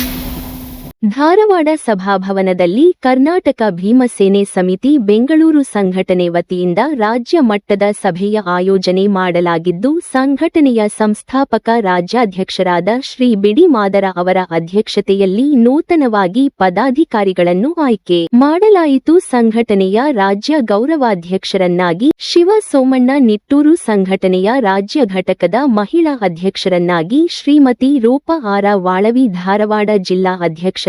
Thank you. Dharwad ಸಭಾಭವನದಲ್ಲಿ Karnataka Bheemasena ಸಮಿತಿ ಬೆಂಗಳೂರು ಸಂಘಟನೆ ವತಿಯಿಂದ ರಾಜ್ಯ ಮಟ್ಟದ ಸಭೆಯ ಆಯೋಜನೆ ಮಾಡಲಾಗಿದ್ದು, ಸಂಘಟನೆಯ ಸಂಸ್ಥಾಪಕ ರಾಜ್ಯಾಧ್ಯಕ್ಷರಾದ ಶ್ರೀ ಬಿಡಿ ಮಾದರ ಅವರ ಅಧ್ಯಕ್ಷತೆಯಲ್ಲಿ ನೂತನವಾಗಿ ಪದಾಧಿಕಾರಿಗಳನ್ನು ಆಯ್ಕೆ ಮಾಡಲಾಯಿತು. ಸಂಘಟನೆಯ ರಾಜ್ಯ ಗೌರವಾಧ್ಯಕ್ಷರನ್ನಾಗಿ ಶಿವ ಸೋಮಣ್ಣ, ನಿಟ್ಟೂರು ಸಂಘಟನೆಯ ರಾಜ್ಯ ಘಟಕದ ಮಹಿಳಾ ಅಧ್ಯಕ್ಷರನ್ನಾಗಿ ಶ್ರೀಮತಿ ರೂಪಾ ಆರ, ವಾಳವಿ, ಧಾರವಾಡ ಜಿಲ್ಲಾ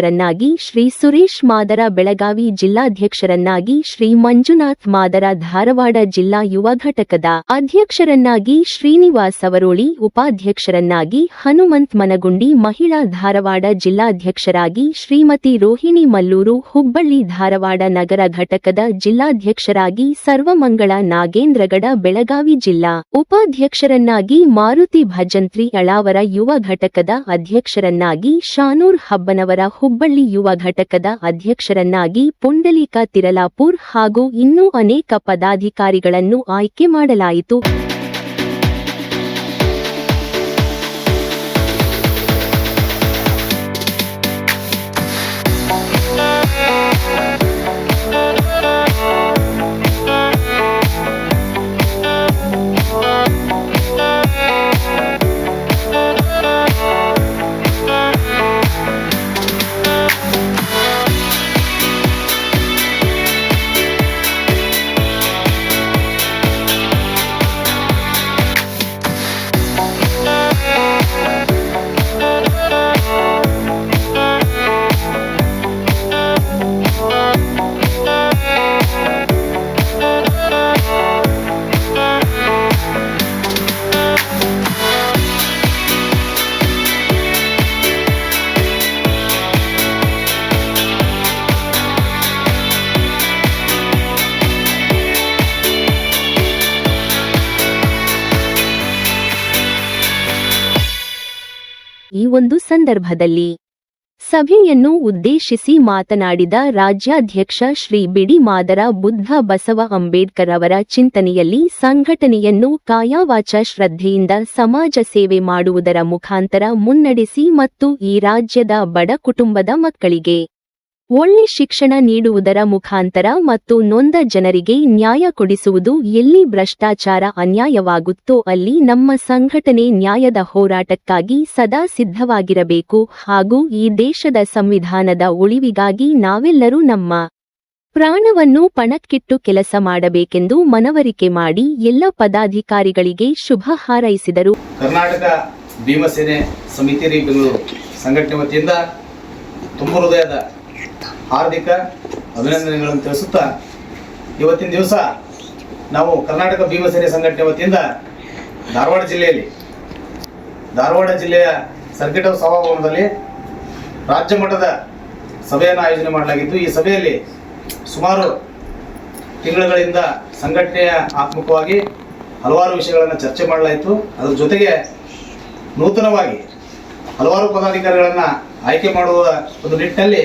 ಅಧ್ಯಕ್ಷರನ್ನಾಗಿ ಶ್ರೀ ಸುರೇಶ್ ಮಾದರ ಬೆಳಗಾವಿ ಜಿಲ್ಲಾಧ್ಯಕ್ಷರನ್ನಾಗಿ ಶ್ರೀ ಮಂಜುನಾಥ್ ಮಾದರ ಧಾರವಾಡ ಜಿಲ್ಲಾ ಯುವ ಘಟಕದ ಅಧ್ಯಕ್ಷರನ್ನಾಗಿ ಶ್ರೀನಿವಾಸ್ ಅವರೋಳಿ, ಉಪಾಧ್ಯಕ್ಷರನ್ನಾಗಿ ಹನುಮಂತ್ ಮನಗುಂಡಿ, ಮಹಿಳಾ ಧಾರವಾಡ ಜಿಲ್ಲಾಧ್ಯಕ್ಷರಾಗಿ ಶ್ರೀಮತಿ ರೋಹಿಣಿ ಮಲ್ಲೂರು, ಹುಬ್ಬಳ್ಳಿ ಧಾರವಾಡ ನಗರ ಘಟಕದ ಜಿಲ್ಲಾಧ್ಯಕ್ಷರಾಗಿ ಸರ್ವಮಂಗಳ ನಾಗೇಂದ್ರಗಡ, ಬೆಳಗಾವಿ ಜಿಲ್ಲಾ ಉಪಾಧ್ಯಕ್ಷರನ್ನಾಗಿ ಮಾರುತಿ ಭಜಂತ್ರಿ ಅಳಾವರ ಯುವ ಘಟಕದ ಅಧ್ಯಕ್ಷರನ್ನಾಗಿ ಶಾನೂರ್ ಹಬ್ಬನವರ ಹುಬ್ಬಳ್ಳಿ ಯುವ ಘಟಕದ ಅಧ್ಯಕ್ಷರನ್ನಾಗಿ ಪುಂಡಲೀಕ ತಿರಲಾಪುರ್ ಹಾಗೂ ಇನ್ನೂ ಅನೇಕ ಪದಾಧಿಕಾರಿಗಳನ್ನು ಆಯ್ಕೆ ಮಾಡಲಾಯಿತು. ಈ ಒಂದು ಸಂದರ್ಭದಲ್ಲಿ ಸಭೆಯನ್ನು ಉದ್ದೇಶಿಸಿ ಮಾತನಾಡಿದ ರಾಜ್ಯಾಧ್ಯಕ್ಷ ಶ್ರೀ ಬಿಡಿ ಮಾದರ ಬುದ್ಧ ಬಸವ ಅಂಬೇಡ್ಕರ್ ಅವರ ಚಿಂತನೆಯಲ್ಲಿ ಸಂಘಟನೆಯನ್ನು ಕಾಯಾವಾಚ ಶ್ರದ್ಧೆಯಿಂದ ಸಮಾಜ ಸೇವೆ ಮಾಡುವುದರ ಮುಖಾಂತರ ಮುನ್ನಡೆಸಿ ಮತ್ತು ಈ ರಾಜ್ಯದ ಬಡ ಕುಟುಂಬದ ಮಕ್ಕಳಿಗೆ ಒಳ್ಳೆ ಶಿಕ್ಷಣ ನೀಡುವುದರ ಮುಖಾಂತರ ಮತ್ತು ನೊಂದ ಜನರಿಗೆ ನ್ಯಾಯ ಕೊಡಿಸುವುದು ಎಲ್ಲಿ ಭ್ರಷ್ಟಾಚಾರ ಅನ್ಯಾಯವಾಗುತ್ತೋ ಅಲ್ಲಿ ನಮ್ಮ ಸಂಘಟನೆ ನ್ಯಾಯದ ಹೋರಾಟಕ್ಕಾಗಿ ಸದಾ ಸಿದ್ಧವಾಗಿರಬೇಕು. ಹಾಗೂ ಈ ದೇಶದ ಸಂವಿಧಾನದ ಉಳಿವಿಗಾಗಿ ನಾವೆಲ್ಲರೂ ನಮ್ಮ ಪ್ರಾಣವನ್ನು ಪಣಕ್ಕಿಟ್ಟು ಕೆಲಸ ಮಾಡಬೇಕೆಂದು ಮನವರಿಕೆ ಮಾಡಿ ಎಲ್ಲ ಪದಾಧಿಕಾರಿಗಳಿಗೆ ಶುಭ ಹಾರೈಸಿದರು. ಕರ್ನಾಟಕ ಭೀಮಸೇನೆ ಸಮಿತಿ ಸಂಘಟನೆ ವತಿಯಿಂದ ತುಂಬ ಹೃದಯದ ಹಾರ್ದಿಕ ಅಭಿನಂದನೆಗಳನ್ನು ತಿಳಿಸುತ್ತಾ ಇವತ್ತಿನ ದಿವಸ ನಾವು ಕರ್ನಾಟಕ ಭೀಮಸೇನೆ ಸಂಘಟನೆ ವತಿಯಿಂದ ಧಾರವಾಡ ಜಿಲ್ಲೆಯಲ್ಲಿ, ಧಾರವಾಡ ಜಿಲ್ಲೆಯ ಸರ್ಕಿಟ್ ಸಭಾಭವನದಲ್ಲಿ ರಾಜ್ಯ ಮಟ್ಟದ ಸಭೆಯನ್ನು ಆಯೋಜನೆ ಮಾಡಲಾಗಿತ್ತು. ಈ ಸಭೆಯಲ್ಲಿ ಸುಮಾರು ತಿಂಗಳುಗಳಿಂದ ಸಂಘಟನೆಯ ಆತ್ಮಕವಾಗಿ ಹಲವಾರು ವಿಷಯಗಳನ್ನು ಚರ್ಚೆ ಮಾಡಲಾಯಿತು. ಅದರ ಜೊತೆಗೆ ನೂತನವಾಗಿ ಹಲವಾರು ಪದಾಧಿಕಾರಿಗಳನ್ನು ಆಯ್ಕೆ ಮಾಡುವ ಒಂದು ನಿಟ್ಟಿನಲ್ಲಿ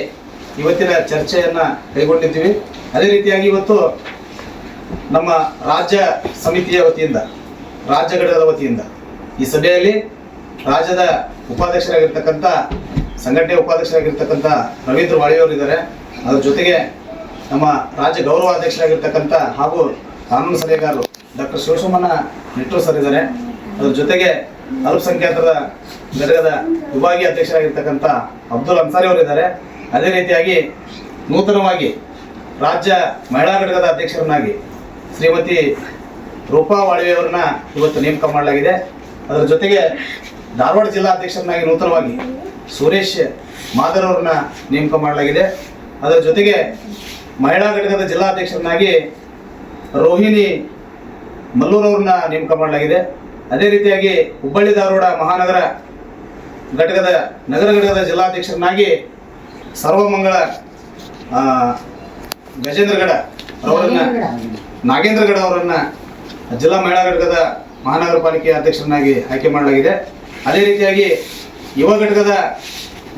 ಇವತ್ತಿನ ಚರ್ಚೆಯನ್ನು ಕೈಗೊಂಡಿದ್ದೀವಿ. ಅದೇ ರೀತಿಯಾಗಿ ಇವತ್ತು ನಮ್ಮ ರಾಜ್ಯ ಸಮಿತಿಯ ವತಿಯಿಂದ ರಾಜ್ಯ ಘಟಕದ ವತಿಯಿಂದ ಈ ಸಭೆಯಲ್ಲಿ ರಾಜ್ಯದ ಉಪಾಧ್ಯಕ್ಷರಾಗಿರ್ತಕ್ಕಂಥ ಸಂಘಟನೆ ಉಪಾಧ್ಯಕ್ಷರಾಗಿರ್ತಕ್ಕಂಥ ರವೀಂದ್ರ ವಾಳಿಯವರು ಇದ್ದಾರೆ. ಅದರ ಜೊತೆಗೆ ನಮ್ಮ ರಾಜ್ಯ ಗೌರವ ಅಧ್ಯಕ್ಷರಾಗಿರ್ತಕ್ಕಂಥ ಹಾಗೂ ಕಾನೂನು ಸಲಹೆಗಾರರು ಡಾಕ್ಟರ್ ಶಿವಸೋಮಣ್ಣ ನಿಟ್ಟೂರ್ ಸರ್ ಇದ್ದಾರೆ. ಅದರ ಜೊತೆಗೆ ಅಲ್ಪಸಂಖ್ಯಾತರ ಘಟಕದ ವಿಭಾಗೀಯ ಅಧ್ಯಕ್ಷರಾಗಿರ್ತಕ್ಕಂಥ ಅಬ್ದುಲ್ ಅನ್ಸಾರಿ ಅವರು ಇದ್ದಾರೆ. ಅದೇ ರೀತಿಯಾಗಿ ನೂತನವಾಗಿ ರಾಜ್ಯ ಮಹಿಳಾ ಘಟಕದ ಅಧ್ಯಕ್ಷರನ್ನಾಗಿ ಶ್ರೀಮತಿ ರೂಪಾ ವಾಳವೆಯವರನ್ನ ಇವತ್ತು ನೇಮಕ ಮಾಡಲಾಗಿದೆ. ಅದರ ಜೊತೆಗೆ ಧಾರವಾಡ ಜಿಲ್ಲಾ ಅಧ್ಯಕ್ಷರನ್ನಾಗಿ ನೂತನವಾಗಿ ಸುರೇಶ್ ಮಾದರ್ ಅವರನ್ನ ನೇಮಕ ಮಾಡಲಾಗಿದೆ. ಅದರ ಜೊತೆಗೆ ಮಹಿಳಾ ಘಟಕದ ಜಿಲ್ಲಾಧ್ಯಕ್ಷರನ್ನಾಗಿ ರೋಹಿಣಿ ಮಲ್ಲೂರವ್ರನ್ನ ನೇಮಕ ಮಾಡಲಾಗಿದೆ. ಅದೇ ರೀತಿಯಾಗಿ ಹುಬ್ಬಳ್ಳಿ ಧಾರವಾಡ ಮಹಾನಗರ ಘಟಕದ ನಗರ ಘಟಕದ ಜಿಲ್ಲಾಧ್ಯಕ್ಷರನ್ನಾಗಿ ಸರ್ವಮಂಗಳ ಗಜೇಂದ್ರಗಡ ಅವರನ್ನ ನಾಗೇಂದ್ರಗಡ ಅವರನ್ನ ಜಿಲ್ಲಾ ಮಹಿಳಾ ಘಟಕದ ಮಹಾನಗರ ಪಾಲಿಕೆ ಅಧ್ಯಕ್ಷರನ್ನಾಗಿ ಆಯ್ಕೆ ಮಾಡಲಾಗಿದೆ. ಅದೇ ರೀತಿಯಾಗಿ ಯುವ ಘಟಕದ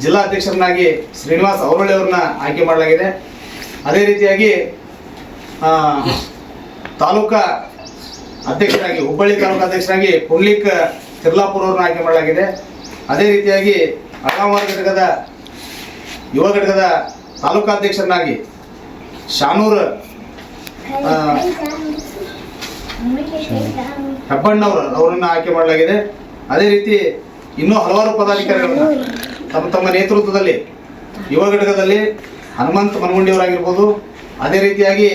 ಜಿಲ್ಲಾ ಅಧ್ಯಕ್ಷರನ್ನಾಗಿ ಶ್ರೀನಿವಾಸ್ ಅವರೊಳ್ಳಿ ಅವರನ್ನ ಆಯ್ಕೆ ಮಾಡಲಾಗಿದೆ. ಅದೇ ರೀತಿಯಾಗಿ ತಾಲೂಕಾ ಅಧ್ಯಕ್ಷರಾಗಿ ಹುಬ್ಬಳ್ಳಿ ತಾಲೂಕಾ ಅಧ್ಯಕ್ಷರಾಗಿ ಪುಂಡ್ಲಿಕ್ ತಿರ್ಲಾಪುರ್ ಅವ್ರನ್ನ ಆಯ್ಕೆ ಮಾಡಲಾಗಿದೆ. ಅದೇ ರೀತಿಯಾಗಿ ಅಳಗಾಮಾರ್ ಘಟಕದ ಯುವ ಘಟಕದ ತಾಲೂಕಾಧ್ಯಕ್ಷರನ್ನಾಗಿ ಶಾನೂರ್ ಹೆಬ್ಬಣ್ಣವರು ಅವರನ್ನ ಆಯ್ಕೆ ಮಾಡಲಾಗಿದೆ. ಅದೇ ರೀತಿ ಇನ್ನೂ ಹಲವಾರು ಪದಾಧಿಕಾರಿಗಳನ್ನ ತಮ್ಮ ತಮ್ಮ ನೇತೃತ್ವದಲ್ಲಿ ಯುವ ಘಟಕದಲ್ಲಿ ಹನುಮಂತ್ ಮನಗುಂಡಿಯವರಾಗಿರ್ಬೋದು ಅದೇ ರೀತಿಯಾಗಿ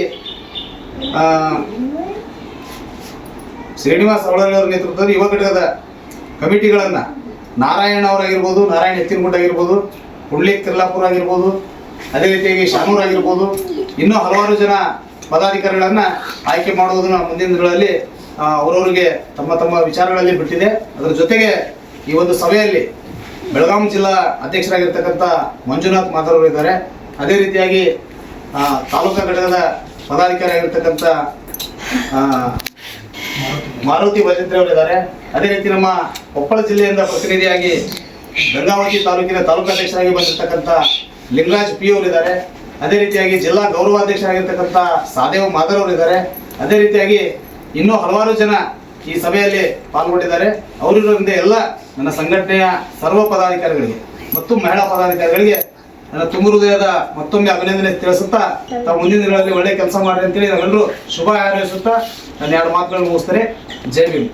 ಶ್ರೀನಿವಾಸ ಶ್ರೀನಿವಾಸ್ ಅವರ ನೇತೃತ್ವದಲ್ಲಿ ಯುವ ಘಟಕದ ಕಮಿಟಿಗಳನ್ನು ನಾರಾಯಣ ಅವರಾಗಿರ್ಬೋದು, ನಾರಾಯಣ ಎತ್ತಿನಗುಡ್ಡ ಆಗಿರ್ಬೋದು. ಹುಡ್ಲಿಕ್ ತಿರ್ಲಾಪುರ ಆಗಿರ್ಬೋದು, ಅದೇ ರೀತಿಯಾಗಿ ಶಾನೂರ್ ಆಗಿರ್ಬೋದು, ಇನ್ನೂ ಹಲವಾರು ಜನ ಪದಾಧಿಕಾರಿಗಳನ್ನ ಆಯ್ಕೆ ಮಾಡುವುದನ್ನು ಮುಂದಿನ ದಿನಗಳಲ್ಲಿ ಅವರವರಿಗೆ ತಮ್ಮ ತಮ್ಮ ವಿಚಾರಗಳಲ್ಲಿ ಬಿಟ್ಟಿದೆ. ಅದರ ಜೊತೆಗೆ ಈ ಒಂದು ಸಭೆಯಲ್ಲಿ ಬೆಳಗಾವಿ ಜಿಲ್ಲಾ ಅಧ್ಯಕ್ಷರಾಗಿರ್ತಕ್ಕಂಥ ಮಂಜುನಾಥ್ ಮಾತಾಡೋರು ಇದ್ದಾರೆ. ಅದೇ ರೀತಿಯಾಗಿ ತಾಲೂಕಾ ಘಟಕದ ಪದಾಧಿಕಾರಿ ಆಗಿರ್ತಕ್ಕಂಥ ಮಾರುತಿ ಭಜಂತ್ರಿ ಅವರು ಇದ್ದಾರೆ. ಅದೇ ರೀತಿ ನಮ್ಮ ಕೊಪ್ಪಳ ಜಿಲ್ಲೆಯಿಂದ ಪ್ರತಿನಿಧಿಯಾಗಿ ಗಂಗಾವತಿ ತಾಲೂಕಿನ ತಾಲೂಕಾಧ್ಯಕ್ಷರಾಗಿ ಬಂದಿರತಕ್ಕಂಥ ಲಿಂಗರಾಜ್ ಪಿ ಅವರು ಇದ್ದಾರೆ. ಅದೇ ರೀತಿಯಾಗಿ ಜಿಲ್ಲಾ ಗೌರವಾಧ್ಯಕ್ಷರಾಗಿರ್ತಕ್ಕಂಥ ಸಾದೇವ್ ಮಾದರ್ ಅವರು ಇದ್ದಾರೆ. ಅದೇ ರೀತಿಯಾಗಿ ಇನ್ನೂ ಹಲವಾರು ಜನ ಈ ಸಭೆಯಲ್ಲಿ ಪಾಲ್ಗೊಂಡಿದ್ದಾರೆ. ಅವರಿರೋದ್ರಿಂದ ಎಲ್ಲ ನನ್ನ ಸಂಘಟನೆಯ ಸರ್ವ ಪದಾಧಿಕಾರಿಗಳಿಗೆ ಮತ್ತು ಮಹಿಳಾ ಪದಾಧಿಕಾರಿಗಳಿಗೆ ನನ್ನ ತುಂಬ ಹೃದಯದ ಮತ್ತೊಮ್ಮೆ ಅಭಿನಂದನೆ ತಿಳಿಸುತ್ತಾ ತಾವು ಮುಂದಿನ ದಿನಗಳಲ್ಲಿ ಒಳ್ಳೆ ಕೆಲಸ ಮಾಡ್ರಿ ಅಂತೇಳಿ ನಾವೆಲ್ಲರೂ ಶುಭ ಹಾರೈಸುತ್ತಾ ನನ್ನ ಎರಡು ಮಾತುಗಳನ್ನು ಮುಗಿಸ್ತಾರೆ ಜೈ ಭೀಮ್.